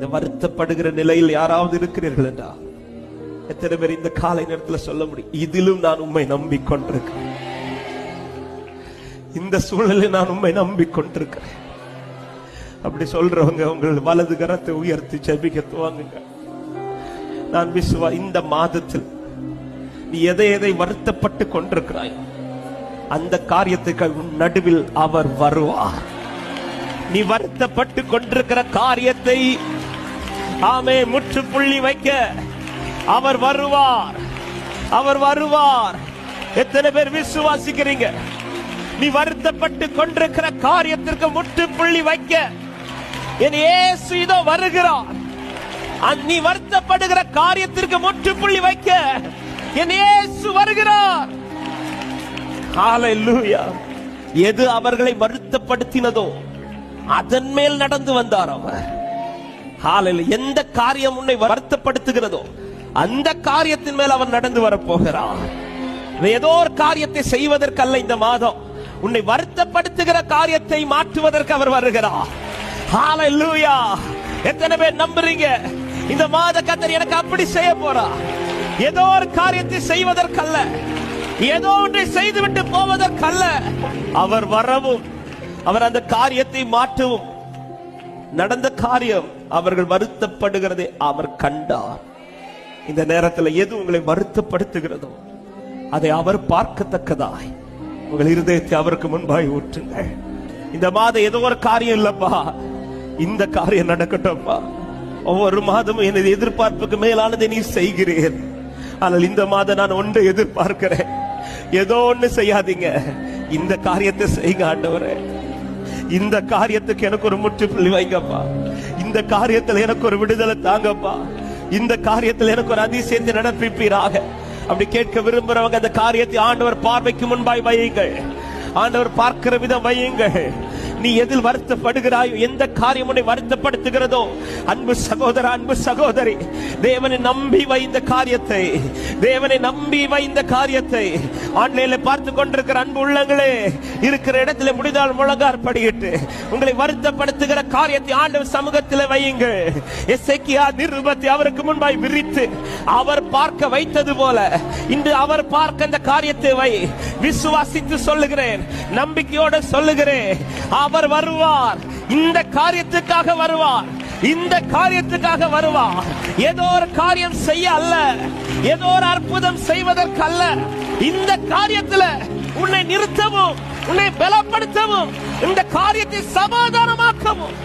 இந்த வருத்தப்படுகிற நிலையில் யாராவது இருக்கிறீர்கள் என்றா? எத்தனை பேர் இந்த காலை நேரத்தில் சொல்ல முடியும்? இதிலும் நான் உண்மை நம்பிக்கொண்டிருக்கிறேன். இந்த சூழலில் நான் உண்மை நம்பிக்கொண்டிருக்கிறேன். அப்படி சொல்றவங்க உங்கள் வலது கரத்தை உயர்த்தி ஜெபிக்க துவங்குங்க. நான் விசுவா இந்த மாதத்தில் நீ எதை எதை வருத்தப்பட்டு கொண்டிருக்கிறாய்? அந்த காரியத்துக்கு உன் நடுவில் அவர் வருவார். நீ வருத்தப்பட்டு கொண்டிருக்கிற காரியத்தை ஆமே முற்றுப்புள்ளி வைக்க. அவர் வருவார். அவர் வருவார். எத்தனை பேர் விசுவாசிக்கிறீங்க? நீ வருத்தப்பட்டு கொண்டிருக்கிற காரியத்திற்கு முற்றுப்புள்ளி வைக்க. என் ஏசு இதோ வருகிறார். அந் நீ வருத்தப்படுகிற காரியத்திற்கு முற்றுப்புள்ளி வைக்க. என் ஏசு வருகிறார். எது அவர்களை வருத்தப்படுத்தினதோ அதன் மேல் நடந்து வந்தார் அவர். எந்த காரியம் உன்னை வருத்தப்படுத்துகிறதோ அந்த காரியத்தின் மேல் அவர் நடந்து வரப்போகிறான். ஏதோ ஒரு காரியத்தை செய்வதற்கல்ல இந்த மாதம். உன்னை வருத்தப்படுத்துகிற காரியத்தை மாற்றுவதற்கு அவர் வருகிறார். ஹalleluya எத்தனை பேர் நம்புறீங்க? இந்த மாத கத்தர் எனக்கு அப்படி செய்ய போறா. ஏதோ ஒரு காரியத்தை செய்வதற்கல்ல. ஏதோ ஒன்றை செய்துவிட்டு போவதற்கல்ல. அவர் வரவும் அவர் அந்த காரியத்தை மாற்றவும் நடந்த காரியம் அவர்கள் வருத்தப்படுகிறதை அவர் கண்டார். இந்த நேரத்தில் எது உங்களை வருத்தப்படுத்துகிறதோ அதை அவர் பார்க்கத்தக்கதாய். உங்கள் இருதயத்தை அவருக்கு முன்பாய் ஊற்றுங்கள். இந்த மாதம் ஏதோ ஒரு காரியம் இல்லப்பா. இந்த காரியம் நடக்கட்டும்ப்பா. ஒவ்வொரு மாதமும் எனது எதிர்பார்ப்புக்கு மேலானதை நீ செய்கிறீர். ஆனால் இந்த மாதம் நான் ஒன்று எதிர்பார்க்கிறேன். ஏதோ ஒண்ணு செய்யாதீங்க. இந்த காரியத்தை செய்யுங்க ஆண்டவரே. இந்த காரியத்துக்கு எனக்கு ஒரு முற்றுப்புள்ளி வைங்கப்பா. இந்த காரியத்தில் எனக்கு ஒரு விடுதலை தாங்கப்பா. இந்த காரியத்தில் எனக்கு ஒரு அதிசயத்தை நடப்பிப்பீராக. அப்படி கேட்க விரும்புறவங்க அந்த காரியத்தை ஆண்டவர் பார்வைக்கு முன்பாய் வையுங்கள். ஆண்டவர் பார்க்கிற விதம் வையுங்கள். நீ எதில் வருத்தப்படுகிறாயோ எந்த காரியம் உன்னை வருத்தப்படுத்துகிறதோ அன்பு சகோதர அன்பு சகோதரி தேவனை நம்பி வைந்த காரியத்தை தேவனை நம்பி வைந்த காரியத்தை ஆன்லைன்ல பார்த்து கொண்டிருக்கிற அன்பு உள்ளங்களே இருக்கிற இடத்துல முடிந்தால் முழங்கார் படியிட்டு உங்களை வருத்தப்படுத்துகிற காரியத்தை ஆண்டவர் சமூகத்தில் வையுங்கள். எசைக்கியா நிருபத்தை அவருக்கு முன்பாய் விரித்து அவர் பார்க்க வைத்தது போல இன்று அவர் பார்க்க அந்த காரியத்தை வை. விசுவாசித்து சொல்லுகிறேன் நம்பிக்கையோட சொல்லுகிறேன் அவர் வருவார். இந்த காரியத்துக்காக வருவார். இந்த காரியத்துக்காக வருவார். ஏதோ ஒரு காரியம் செய்ய அல்ல. ஏதோ ஒரு அற்புதம் செய்வதற்கு அல்ல. இந்த காரியத்துல உன்னை நிறுத்தவும் உன்னை பலப்படுத்தவும் இந்த காரியத்தை சமாதானமாக்கவும்.